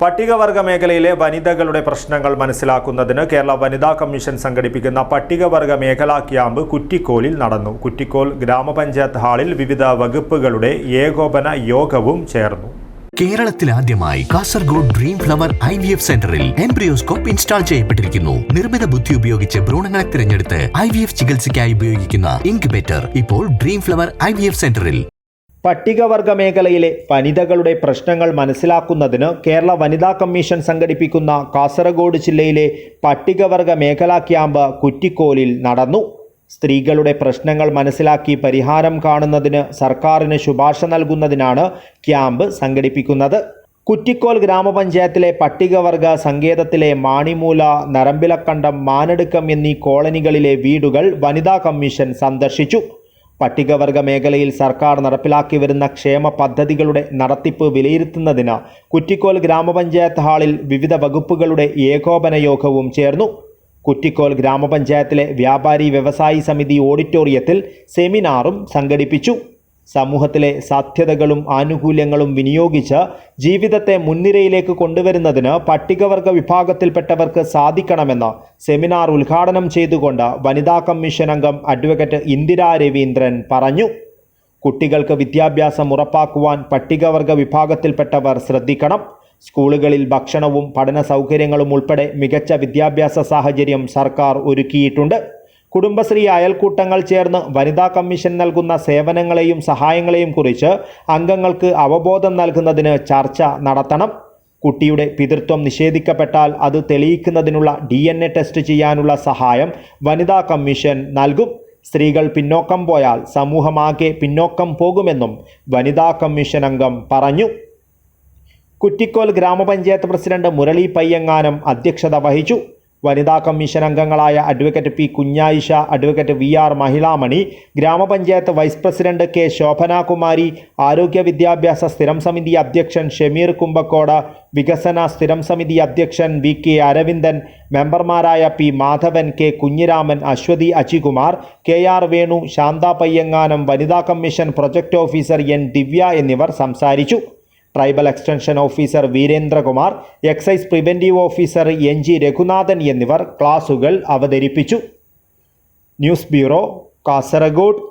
പട്ടികവർഗ മേഖലയിലെ വനിതകളുടെ പ്രശ്നങ്ങൾ മനസ്സിലാക്കുന്നതിന് കേരള വനിതാ കമ്മീഷൻ സംഘടിപ്പിക്കുന്ന പട്ടികവർഗ മേഖലാ ക്യാമ്പ് കുറ്റിക്കോലിൽ നടന്നു. കുറ്റിക്കോൽ ഗ്രാമപഞ്ചായത്ത് ഹാളിൽ വിവിധ വകുപ്പുകളുടെ ഏകോപന യോഗവും ചേർന്നു. കേരളത്തിൽ ആദ്യമായി Kasaragod dream flower I V F സെന്ററിൽ എംബ്രിയോസ്കോപ്പ് ഇൻസ്റ്റാൾ ചെയ്യപ്പെട്ടിരിക്കുന്നു. നിർമ്മിത ബുദ്ധി ഉപയോഗിച്ച് ഭ്രൂണങ്ങളെ തിരഞ്ഞെടുത്ത് ഐ വി എഫ് ചികിത്സയ്ക്കായി ഉപയോഗിക്കുന്ന ഇൻക്യുബേറ്റർ ഇപ്പോൾ dream flower I V F സെന്ററിൽ. പട്ടികവർഗ മേഖലയിലെ വനിതകളുടെ പ്രശ്നങ്ങൾ മനസ്സിലാക്കുന്നതിന് കേരള വനിതാ കമ്മീഷൻ സംഘടിപ്പിക്കുന്ന കാസർഗോഡ് ജില്ലയിലെ പട്ടികവർഗ മേഖലാ ക്യാമ്പ് കുറ്റിക്കോലിൽ നടന്നു. സ്ത്രീകളുടെ പ്രശ്നങ്ങൾ മനസ്സിലാക്കി പരിഹാരം കാണുന്നതിന് സർക്കാരിന് ശുപാർശ നൽകുന്നതിനാണ് ക്യാമ്പ് സംഘടിപ്പിക്കുന്നത്. കുറ്റിക്കോൽ ഗ്രാമപഞ്ചായത്തിലെ പട്ടികവർഗ സങ്കേതത്തിലെ മാണിമൂല നരമ്പിലക്കണ്ടം മാനടുക്കം എന്നീ കോളനികളിലെ വീടുകൾ വനിതാ കമ്മീഷൻ സന്ദർശിച്ചു. പട്ടികവർഗ മേഖലയിൽ സർക്കാർ നടപ്പിലാക്കി വരുന്ന ക്ഷേമ പദ്ധതികളുടെ നടത്തിപ്പ് വിലയിരുത്തുന്നതിന് കുറ്റിക്കോൽ ഗ്രാമപഞ്ചായത്ത് ഹാളിൽ വിവിധ വകുപ്പുകളുടെ ഏകോപന യോഗവും ചേർന്നു. കുറ്റിക്കോൽ ഗ്രാമപഞ്ചായത്തിലെ വ്യാപാരി വ്യവസായി സമിതി ഓഡിറ്റോറിയത്തിൽ സെമിനാറും സംഘടിപ്പിച്ചു. സമൂഹത്തിലെ സാധ്യതകളും ആനുകൂല്യങ്ങളും വിനിയോഗിച്ച് ജീവിതത്തെ മുൻനിരയിലേക്ക് കൊണ്ടുവരുന്നതിന് പട്ടികവർഗ വിഭാഗത്തിൽപ്പെട്ടവർക്ക് സാധിക്കണമെന്ന് സെമിനാർ ഉദ്ഘാടനം ചെയ്തുകൊണ്ട് വനിതാ കമ്മീഷൻ അംഗം അഡ്വക്കേറ്റ് ഇന്ദിരാ രവീന്ദ്രൻ പറഞ്ഞു. കുട്ടികൾക്ക് വിദ്യാഭ്യാസം ഉറപ്പാക്കുവാൻ പട്ടികവർഗ വിഭാഗത്തിൽപ്പെട്ടവർ ശ്രദ്ധിക്കണം. സ്കൂളുകളിൽ ഭക്ഷണവും പഠന സൗകര്യങ്ങളും ഉൾപ്പെടെ മികച്ച വിദ്യാഭ്യാസ സാഹചര്യം സർക്കാർ ഒരുക്കിയിട്ടുണ്ട്. കുടുംബശ്രീ അയൽക്കൂട്ടങ്ങൾ ചേർന്ന് വനിതാ കമ്മീഷൻ നൽകുന്ന സേവനങ്ങളെയും സഹായങ്ങളെയും കുറിച്ച് അംഗങ്ങൾക്ക് അവബോധം നൽകുന്നതിന് ചർച്ച നടത്തണം. കുട്ടിയുടെ പിതൃത്വം നിഷേധിക്കപ്പെട്ടാൽ അത് തെളിയിക്കുന്നതിനുള്ള ഡി ടെസ്റ്റ് ചെയ്യാനുള്ള സഹായം വനിതാ കമ്മീഷൻ നൽകും. സ്ത്രീകൾ പിന്നോക്കം പോയാൽ സമൂഹമാകെ പിന്നോക്കം പോകുമെന്നും വനിതാ കമ്മീഷൻ അംഗം പറഞ്ഞു. കുറ്റിക്കോൽ ഗ്രാമപഞ്ചായത്ത് പ്രസിഡന്റ് മുരളി പയ്യങ്ങാനം അധ്യക്ഷത വഹിച്ചു. വനിതാ കമ്മീഷൻ അംഗങ്ങളായ advocate P Kunhayisha advocate V R Mahilamani gramapanchayat vice president K Shobhanakumari ആരോഗ്യ വിദ്യാഭ്യാസ സ്ഥിരം സമിതി അധ്യക്ഷൻ ഷമീർ കുമ്പക്കോട് വികസന സ്ഥിരം സമിതി അധ്യക്ഷൻ വി കെ അരവിന്ദൻ മെമ്പർമാരായ P Madhavan K Kunhiraman Aswathi Ajikumar K R Venu Santha Payyanganam വനിതാ commission project officer N Divya എന്നിവർ സംസാരിച്ചു. Tribal extension officer Veerendrakumar excise preventive officer N G Raghunathan എന്നിവർ ക്ലാസുകൾ അവതരിപ്പിച്ചു. News bureau Kasaragod.